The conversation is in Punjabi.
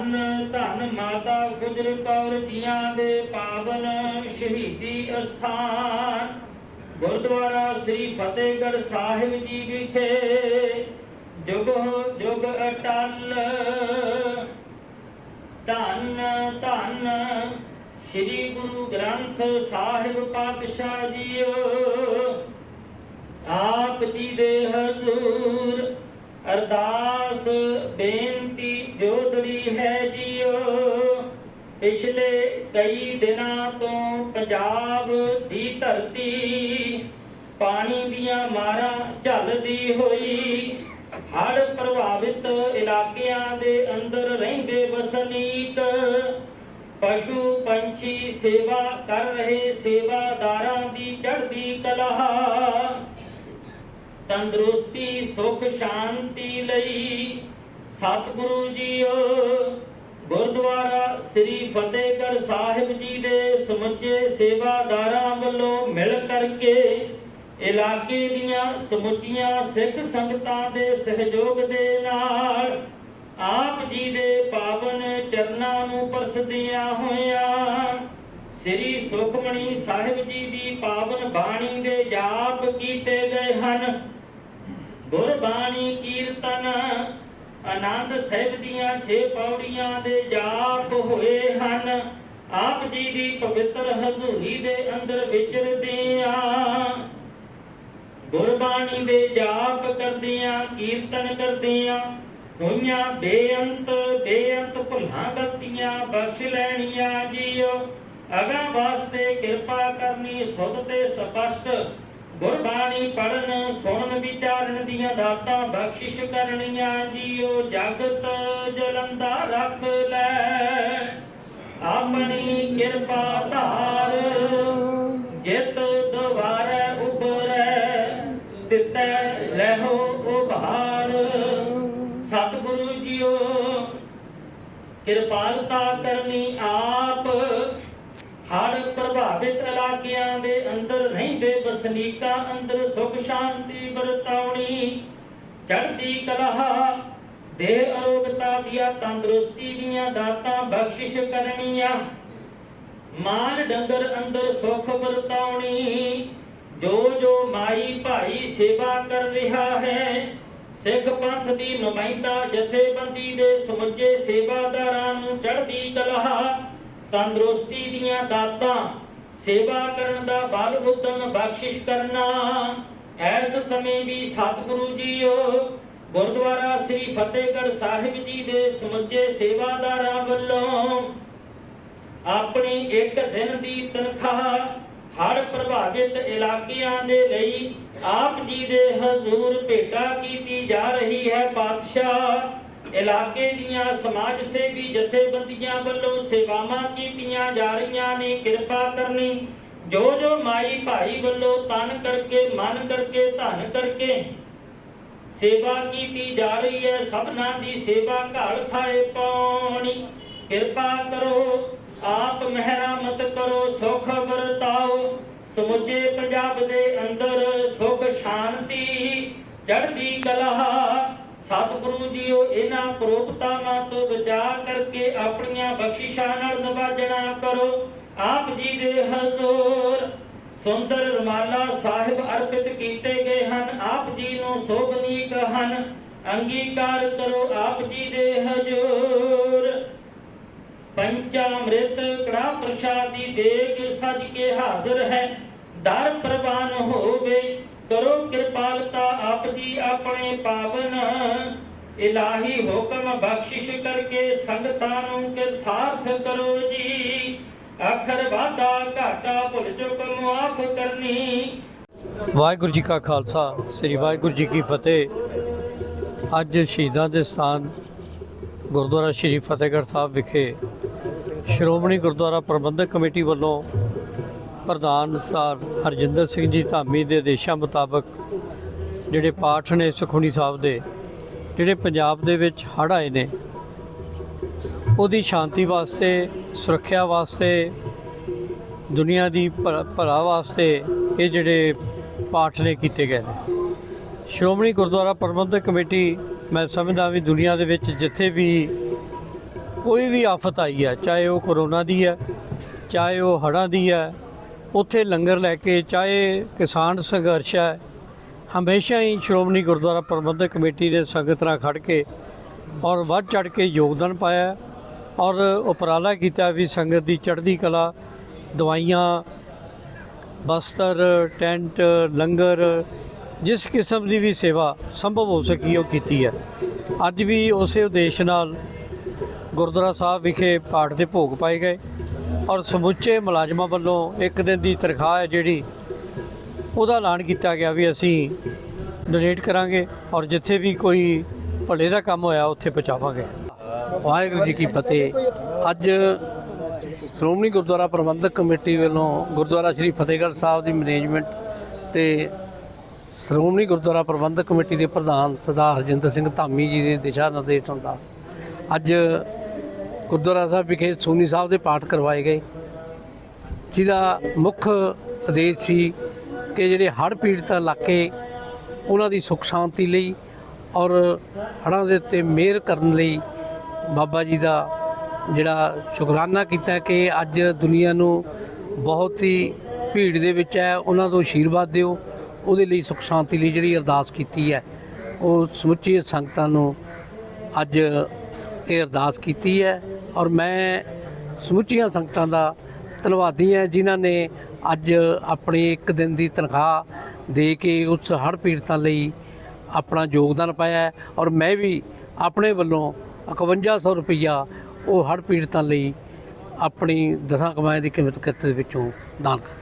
ਧੰਨ ਧੰਨ ਮਾਤਾ ਗੁਜਰ ਕੌਰ ਜੀਆਂ ਦੇ ਪਾਵਨ ਸ਼ਹੀਦੀ ਅਸਥਾਨ। ਗੁਰਦੁਆਰਾ ਸ੍ਰੀ ਫਤਿਹਗੜ੍ਹ ਸਾਹਿਬ ਜੀ ਵਿਖੇ ਜੁਗ ਜੁਗ ਅਟਲ। ਧੰਨ ਧੰਨ ਸ੍ਰੀ ਗੁਰੂ ਗ੍ਰੰਥ ਸਾਹਿਬ ਪਾਤਸ਼ਾਹ ਜੀਓ। ਆਪ ਜੀ ਦੇ ਹਜ਼ੂਰ ਅਰਦਾਸ ਬੇਨਤੀ ਜੋਦੜੀ ਹੈ ਜੀਓ। ਪਿਛਲੇ ਕਈ ਦਿਨਾਂ ਤੋਂ ਪੰਜਾਬ ਦੀ ਧਰਤੀ ਪਾਣੀ ਦੀਆਂ ਮਾਰਾਂ ਝੱਲਦੀ ਹੋਈ। ਹੜ੍ਹ ਪ੍ਰਭਾਵਿਤ ਇਲਾਕਿਆਂ ਦੇ ਅੰਦਰ ਰਹਿੰਦੇ ਵਸਨੀਕ, ਪਸ਼ੂ ਪੰਛੀ ਸੇਵਾ ਕਰ ਰਹੇ ਸੇਵਾਦਾਰਾਂ ਦੀ ਚੜ੍ਹਦੀ ਕਲਾ। ਤੰਦਰੁਸਤੀ, ਸੁਖ, ਸ਼ਾਂਤੀ ਲਈ ਸਤਿਗੁਰੂ ਜੀਓ, ਗੁਰਦੁਆਰਾ ਸ੍ਰੀ ਫਤਿਹਗੜ੍ਹ ਸਾਹਿਬ ਜੀ ਦੇ ਸਮੁੱਚੇ ਸੇਵਾਦਾਰਾਂ ਵੱਲੋਂ ਮਿਲ ਕਰਕੇ ਇਲਾਕੇ ਦੀਆਂ ਸਮੁੱਚੀਆਂ ਸਿੱਖ ਸੰਗਤਾਂ ਦੇ ਸਹਿਯੋਗ ਦੇ ਨਾਲ ਆਪ ਜੀ ਦੇ ਪਾਵਨ ਚਰਨਾਂ ਨੂੰ ਪਰਸਦਿਆਂ ਹੋਇਆਂ ਸ੍ਰੀ ਸੁਖਮਣੀ ਸਾਹਿਬ ਜੀ ਦੀ ਪਾਵਨ ਬਾਣੀ ਦੇ ਜਾਪ ਕੀਤੇ ਗਏ ਹਨ। ਗੁਰਬਾਣੀ ਕੀਰਤਨ ਆਨੰਦ ਸਾਹਿਬ ਦੀਆਂ 6 ਪੌੜੀਆਂ ਦੇ ਜਾਪ ਹੋਏ ਹਨ। ਆਪ ਜੀ ਦੀ ਪਵਿੱਤਰ ਹਜ਼ੂਰੀ ਦੇ ਅੰਦਰ ਵਿਚਰਦਿਆਂ ਗੁਰਬਾਣੀ ਦੇ ਜਾਪ ਕਰਦਿਆਂ, ਕੀਰਤਨ ਕਰਦਿਆਂ, ਹੋਈਆਂ ਬੇਅੰਤ ਬੇਅੰਤ ਭੁੱਲਾਂ ਗਲਤੀਆਂ ਬਖਸ਼ ਲੈਣੀਆਂ ਜੀਓ। ਅਗਾ ਵਾਸਤੇ ਕਿਰਪਾ ਕਰਨੀ, ਸੁਧ ਤੇ ਸਪਸ਼ਟ। ਗੁਰਬਾਣੀ ਪੜਨ ਸੁਣਨ, ਵਿਚਾਰਨ ਦੀਆਂ ਦਾਤਾਂ ਬਖਸ਼ਿਸ਼ ਕਰਨੀਆਂ ਜੀਓ, ਜਗਤ ਜਲੰਦਾ ਰੱਖ ਲੈ। ਆਪਣੀ ਕਿਰਪਾ ਧਾਰ, ਜਿਤ ਦੁਆਰੇ ਉਬਰੈ ਦਿੱਤੈ ਲਹੋ ਉਭਾਰ। ਸਤਿਗੁਰੂ ਜੀਓ, ਕਿਰਪਾਲਤਾ ਕਰਨੀ ਆਪ ਹੜ ਪ੍ਰਭਾਵਿਤ ਇਲਾਕਿਆਂ ਦੇ ਅੰਦਰ ਰਹਿੰਦੇ ਵਸਨੀਕਾਂ ਅੰਦਰ ਸੁਖ ਸ਼ਾਂਤੀ ਵਰਤਾਉਣੀ। ਚੜ੍ਹਦੀ ਕਲਾ ਦੇ ਅਰੋਗਤਾ ਦੀਆਂ ਤੰਦਰੁਸਤੀ ਦੀਆਂ ਦਾਤਾਂ ਬਖਸ਼ਿਸ਼ ਕਰਨੀਆਂ। ਮਾਲ ਡੰਗਰ ਅੰਦਰ ਸੁਖ ਵਰਤਾਉਣੀ। ਜੋ ਜੋ ਮਾਈ ਭਾਈ ਸੇਵਾ ਕਰ ਰਿਹਾ ਹੈ, ਸਿੱਖ ਪੰਥ ਦੀ ਨੁਮਾਇੰਦਾ ਜਥੇਬੰਦੀ ਦੇ ਸਮੁੱਚੇ ਸੇਵਾਦਾਰਾਂ ਨੂੰ ਚੜ੍ਹਦੀ ਕਲਾ ਤੰਦਰੁਸਤੀ ਦੀਆਂ ਦਾਤਾਂ, ਸੇਵਾ ਕਰਨ ਦਾ ਬਲ ਉਦਮ ਬਖਸ਼ਿਸ਼ ਕਰਨਾ। ਐਸ ਸਮੇਂ ਵੀ ਸਤਿਗੁਰੂ ਜੀਓ, ਗੁਰਦੁਆਰਾ ਸ੍ਰੀ ਫਤਿਹਗੜ੍ਹ ਸਾਹਿਬ ਜੀ ਦੇ ਸਮੁੱਚੇ ਸੇਵਾਦਾਰਾਂ ਵੱਲੋਂ ਆਪਣੀ ਇੱਕ ਦਿਨ ਦੀ ਤਨਖਾਹ ਹੜ ਪ੍ਰਭਾਵਿਤ ਇਲਾਕਿਆਂ ਦੇ ਲਈ ਆਪ ਜੀ ਦੇ ਹਜ਼ੂਰ ਭੇਟਾ ਕੀਤੀ ਜਾ ਰਹੀ ਹੈ ਪਾਤਸ਼ਾਹ। ਇਲਾਕੇ ਦੀਆਂ ਸਮਾਜ ਸੇਵੀ ਜਥੇਬੰਦੀਆਂ ਵੱਲੋਂ ਸੇਵਾਵਾਂ ਕੀਤੀਆਂ ਜਾ ਰਹੀਆਂ ਨੇ, ਕਿਰਪਾ ਕਰਨੀ। ਜੋ ਜੋ ਮਾਈ ਭਾਈ ਵੱਲੋਂ ਤਨ ਕਰਕੇ, ਮਨ ਕਰਕੇ, ਧਨ ਕਰਕੇ ਸੇਵਾ ਕੀਤੀ ਜਾ ਰਹੀ ਹੈ, ਸਭਨਾਂ ਦੀ ਸੇਵਾ ਘਾਲ ਥਾਏ ਪਾਉਣੀ। ਕਿਰਪਾ ਕਰੋ, ਆਪ ਮਹਿਰਾਮਤ ਕਰੋ, ਸੁਖ ਵਰਤਾਓ। ਸਮੁੱਚੇ ਪੰਜਾਬ ਦੇ ਅੰਦਰ ਸੁਖ ਸ਼ਾਂਤੀ, ਚੜ੍ਹਦੀ ਕਲਾ ਸਤਿਗੁਰੂ ਜੀਓ, ਇਹਨਾਂ ਕਰੋਪਤਾਵਾਂ ਤੋਂ ਬਚਾ ਕਰਕੇ ਆਪਣੀਆਂ ਬਖਸ਼ਿਸ਼ਾਂ ਨਾਲ ਨਵਾਜਣਾ ਕਰੋ। ਆਪ ਜੀ ਦੇ ਹਜ਼ੂਰ ਸੁੰਦਰ ਰਮਾਲਾ ਸਾਹਿਬ ਅਰਪਿਤ ਕੀਤੇ ਗਏ ਹਨ। ਆਪ ਜੀ ਨੂੰ ਸੋਭਨੀਕ ਹਨ। ਅੰਗੀਕਾਰ ਕਰੋ ਆਪ ਜੀ ਦੇ ਹਜ਼ੂਰ। ਪੰਚਾਮ੍ਰਿਤ ਕੜਾ ਪ੍ਰਸ਼ਾਦੀ ਦੇਗ ਸਜ ਕੇ ਹਾਜ਼ਰ ਹੈ। ਦਰ ਪ੍ਰਵਾਨ ਹੋਵੇ। ਕਰੋ ਕਿਰਪਾਲਤਾ ਆਪ ਜੀ ਆਪਣੇ ਪਾਵਨ। ਇਲਾਹੀ ਹੁਕਮ ਬਖਸ਼ਿਸ਼ ਕਰਕੇ ਸੰਗਤਾਂ ਨੂੰ ਕਿਰਥਾਰਥ ਕਰੋ ਜੀ। ਅੱਖਰ ਵਾਦਾ ਘਾਟਾ ਭੁੱਲ ਚੁੱਕ ਮੁਆਫ ਕਰਨੀ। ਵਾਹਿਗੁਰੂ ਜੀ ਕਾ ਖਾਲਸਾ, ਸ੍ਰੀ ਵਾਹਿਗੁਰੂ ਜੀ ਕੀ ਫਤਿਹ। ਅੱਜ ਸ਼ਹੀਦਾਂ ਦੇ ਸਥਾਨ ਗੁਰਦੁਆਰਾ ਸ਼੍ਰੀ ਫਤਿਹਗੜ੍ਹ ਸਾਹਿਬ ਵਿਖੇ ਸ਼੍ਰੋਮਣੀ ਗੁਰਦੁਆਰਾ ਪ੍ਰਬੰਧਕ ਕਮੇਟੀ ਵੱਲੋਂ ਪ੍ਰਧਾਨ ਸਰ ਹਰਜਿੰਦਰ ਸਿੰਘ ਜੀ ਧਾਮੀ ਦੇ ਆਦੇਸ਼ਾਂ ਮੁਤਾਬਕ ਜਿਹੜੇ ਪਾਠ ਨੇ ਸੁਖਮਨੀ ਸਾਹਿਬ ਦੇ, ਜਿਹੜੇ ਪੰਜਾਬ ਦੇ ਵਿੱਚ ਹੜ੍ਹ ਆਏ ਨੇ, ਉਹਦੀ ਸ਼ਾਂਤੀ ਵਾਸਤੇ, ਸੁਰੱਖਿਆ ਵਾਸਤੇ, ਦੁਨੀਆ ਦੀ ਭਲਾ ਭਲਾ ਵਾਸਤੇ ਇਹ ਜਿਹੜੇ ਪਾਠ ਨੇ ਕੀਤੇ ਗਏ ਨੇ। ਸ਼੍ਰੋਮਣੀ ਗੁਰਦੁਆਰਾ ਪ੍ਰਬੰਧਕ ਕਮੇਟੀ, ਮੈਂ ਸਮਝਦਾ ਵੀ ਦੁਨੀਆ ਦੇ ਵਿੱਚ ਜਿੱਥੇ ਵੀ ਕੋਈ ਵੀ ਆਫਤ ਆਈ ਹੈ, ਚਾਹੇ ਉਹ ਕਰੋਨਾ ਦੀ ਹੈ, ਚਾਹੇ ਉਹ ਹੜ੍ਹਾਂ ਦੀ ਹੈ ਉੱਥੇ ਲੰਗਰ ਲੈ ਕੇ ਚਾਹੇ ਕਿਸਾਨ ਸੰਘਰਸ਼ ਹੈ, ਹਮੇਸ਼ਾ ਹੀ ਸ਼੍ਰੋਮਣੀ ਗੁਰਦੁਆਰਾ ਪ੍ਰਬੰਧਕ ਕਮੇਟੀ ਦੇ ਸੰਗਤ ਨਾਲ ਖੜ ਕੇ ਔਰ ਵੱਧ ਚੜ ਕੇ ਯੋਗਦਾਨ ਪਾਇਆ ਔਰ ਉਪਰਾਲਾ ਕੀਤਾ ਵੀ ਸੰਗਤ ਦੀ ਚੜ੍ਹਦੀ ਕਲਾ, ਦਵਾਈਆਂ, ਬਸਤਰ, ਟੈਂਟ, ਲੰਗਰ, ਜਿਸ ਕਿਸਮ ਦੀ ਵੀ ਸੇਵਾ ਸੰਭਵ ਹੋ ਸਕੀ ਉਹ ਕੀਤੀ ਹੈ। ਅੱਜ ਵੀ ਉਸੇ ਉਦੇਸ਼ ਨਾਲ ਗੁਰਦੁਆਰਾ ਸਾਹਿਬ ਵਿਖੇ ਪਾਠ ਦੇ ਭੋਗ ਪਾਏ ਗਏ। ਔਰ ਸਮੁੱਚੇ ਮੁਲਾਜ਼ਮਾਂ ਵੱਲੋਂ ਇੱਕ ਦਿਨ ਦੀ ਤਨਖਾਹ ਹੈ ਜਿਹੜੀ, ਉਹਦਾ ਐਲਾਨ ਕੀਤਾ ਗਿਆ ਵੀ ਅਸੀਂ ਡੋਨੇਟ ਕਰਾਂਗੇ ਔਰ ਜਿੱਥੇ ਵੀ ਕੋਈ ਭਲੇ ਦਾ ਕੰਮ ਹੋਇਆ, ਉੱਥੇ ਪਹੁੰਚਾਵਾਂਗੇ। ਵਾਹਿਗੁਰੂ ਜੀ ਕੀ ਫਤਿਹ। ਅੱਜ ਸ਼੍ਰੋਮਣੀ ਗੁਰਦੁਆਰਾ ਪ੍ਰਬੰਧਕ ਕਮੇਟੀ ਵੱਲੋਂ ਗੁਰਦੁਆਰਾ ਸ੍ਰੀ ਫਤਿਹਗੜ੍ਹ ਸਾਹਿਬ ਦੀ ਮੈਨੇਜਮੈਂਟ ਤੇ ਸ਼੍ਰੋਮਣੀ ਗੁਰਦੁਆਰਾ ਪ੍ਰਬੰਧਕ ਕਮੇਟੀ ਦੇ ਪ੍ਰਧਾਨ ਸਰਦਾਰ ਹਰਜਿੰਦਰ ਸਿੰਘ ਧਾਮੀ ਜੀ ਦੇ ਦਿਸ਼ਾ ਨਿਰਦੇਸ਼ ਅਨੁਸਾਰ ਅੱਜ ਗੁਰਦੁਆਰਾ ਸਾਹਿਬ ਵਿਖੇ ਸੋਨੀ ਸਾਹਿਬ ਦੇ ਪਾਠ ਕਰਵਾਏ ਗਏ। ਜਿਹਦਾ ਮੁੱਖ ਉਦੇਸ਼ ਸੀ ਕਿ ਜਿਹੜੇ ਹੜ੍ਹ ਪੀੜਤ ਇਲਾਕੇ, ਉਹਨਾਂ ਦੀ ਸੁੱਖ ਸ਼ਾਂਤੀ ਲਈ ਔਰ ਹੜ੍ਹਾਂ ਦੇ ਉੱਤੇ ਮਿਹਰ ਕਰਨ ਲਈ ਬਾਬਾ ਜੀ ਦਾ ਜਿਹੜਾ ਸ਼ੁਕਰਾਨਾ ਕੀਤਾ ਕਿ ਅੱਜ ਦੁਨੀਆ ਨੂੰ ਬਹੁਤ ਹੀ ਭੀੜ ਦੇ ਵਿੱਚ ਹੈ, ਉਹਨਾਂ ਤੋਂ ਆਸ਼ੀਰਵਾਦ ਦਿਓ। ਉਹਦੇ ਲਈ ਸੁੱਖ ਸ਼ਾਂਤੀ ਲਈ ਜਿਹੜੀ ਅਰਦਾਸ ਕੀਤੀ ਹੈ, ਉਹ ਸਮੁੱਚੀ ਸੰਗਤਾਂ ਨੂੰ ਅੱਜ ਇਹ ਅਰਦਾਸ ਕੀਤੀ ਹੈ। ਔਰ ਮੈਂ ਸਮੁੱਚੀਆਂ ਸੰਗਤਾਂ ਦਾ ਧੰਨਵਾਦੀ ਹਾਂ ਜਿਨ੍ਹਾਂ ਨੇ ਅੱਜ ਆਪਣੀ ਇੱਕ ਦਿਨ ਦੀ ਤਨਖਾਹ ਦੇ ਕੇ ਉਸ ਹੜ੍ਹ ਪੀੜਤਾਂ ਲਈ ਆਪਣਾ ਯੋਗਦਾਨ ਪਾਇਆ ਔਰ ਮੈਂ ਵੀ ਆਪਣੇ ਵੱਲੋਂ 5100 ਰੁਪਈਆ ਉਹ ਹੜ੍ਹ ਪੀੜਤਾਂ ਲਈ ਆਪਣੀ ਦਸਾਂ ਕਮਾਈਆਂ ਦੀ ਕੀਮਤ ਕਿਰਤ ਵਿੱਚੋਂ ਦਾਨ ਕਰ